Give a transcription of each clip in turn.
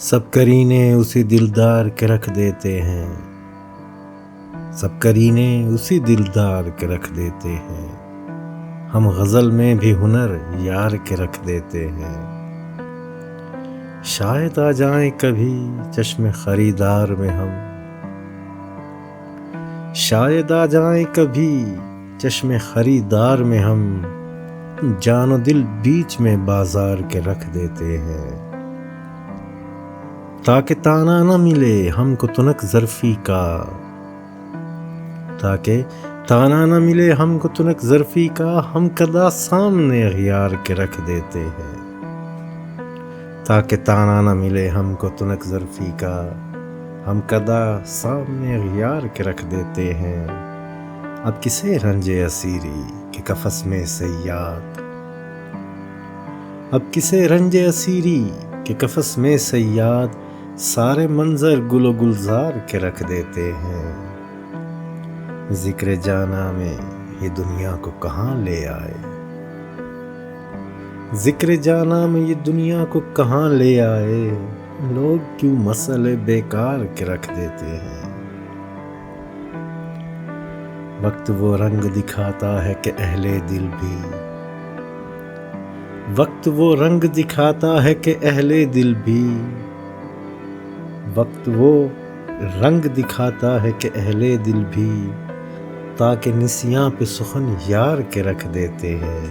سب کرینے اسی دلدار کے رکھ دیتے ہیں۔ سب کرینے اسی دلدار کے رکھ دیتے ہیں۔ ہم غزل میں بھی ہنر یار کے رکھ دیتے ہیں۔ شاید آ جائیں کبھی چشم خریدار میں ہم۔ شاید آ جائیں کبھی چشم خریدار میں ہم۔ جان و دل بیچ میں بازار کے رکھ دیتے ہیں۔ تاکہ تانا نہ ملے ہم کو تنک ظرفی کا۔ تاکہ تانا نہ ملے ہم کو تنک ظرفی کا، ہم کدا سامنے اغیار کے رکھ دیتے ہیں۔ تاکہ تانا نہ ملے ہم کو تنک ظرفی کا، ہم کدا سامنے اغیار کے رکھ دیتے ہیں۔ اب کسے رنج اسیری کہ کفس میں سیاد۔ اب کسے رنج اسیری کہ کفس میں سیاد۔ سارے منظر گل و گلزار کے رکھ دیتے ہیں۔ ذکر جانا میں یہ دنیا کو کہاں لے آئے؟ ذکر جانا میں یہ دنیا کو کہاں لے آئے؟ لوگ کیوں مسئلے بیکار کے رکھ دیتے ہیں؟ وقت وہ رنگ دکھاتا ہے کہ اہل دل بھی۔ وقت وہ رنگ دکھاتا ہے کہ اہل دل بھی۔ وقت وہ رنگ دکھاتا ہے کہ اہل دل بھی تاکہ نسیاں پہ سخن یار کے رکھ دیتے ہیں۔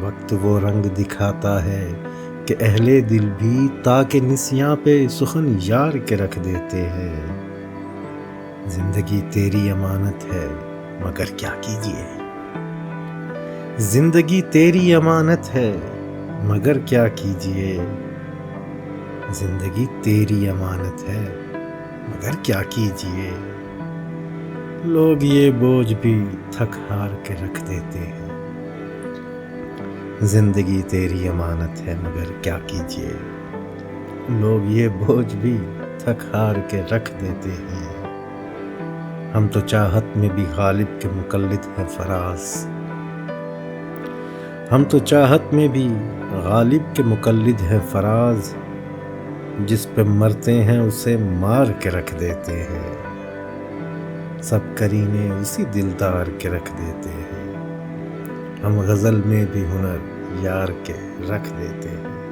وقت وہ رنگ دکھاتا ہے کہ اہل دل بھی تاکہ نسیاں پہ سخن یار کے رکھ دیتے ہیں۔ زندگی تیری امانت ہے، مگر کیا کیجیے؟ زندگی تیری امانت ہے، مگر کیا کیجیے؟ زندگی تیری امانت ہے، مگر کیا کیجیے لوگ یہ بوجھ بھی تھک ہار کے رکھ دیتے ہیں۔ زندگی تیری امانت ہے، مگر کیا کیجیے لوگ یہ بوجھ بھی تھک ہار کے رکھ دیتے ہیں۔ ہم تو چاہت میں بھی غالب کے مقلد ہیں فراز۔ ہم تو چاہت میں بھی غالب کے مقلد ہیں فراز۔ جس پہ مرتے ہیں اسے مار کے رکھ دیتے ہیں۔ سب کرینے اسی دلدار کے رکھ دیتے ہیں۔ ہم غزل میں بھی ہنر یار کے رکھ دیتے ہیں۔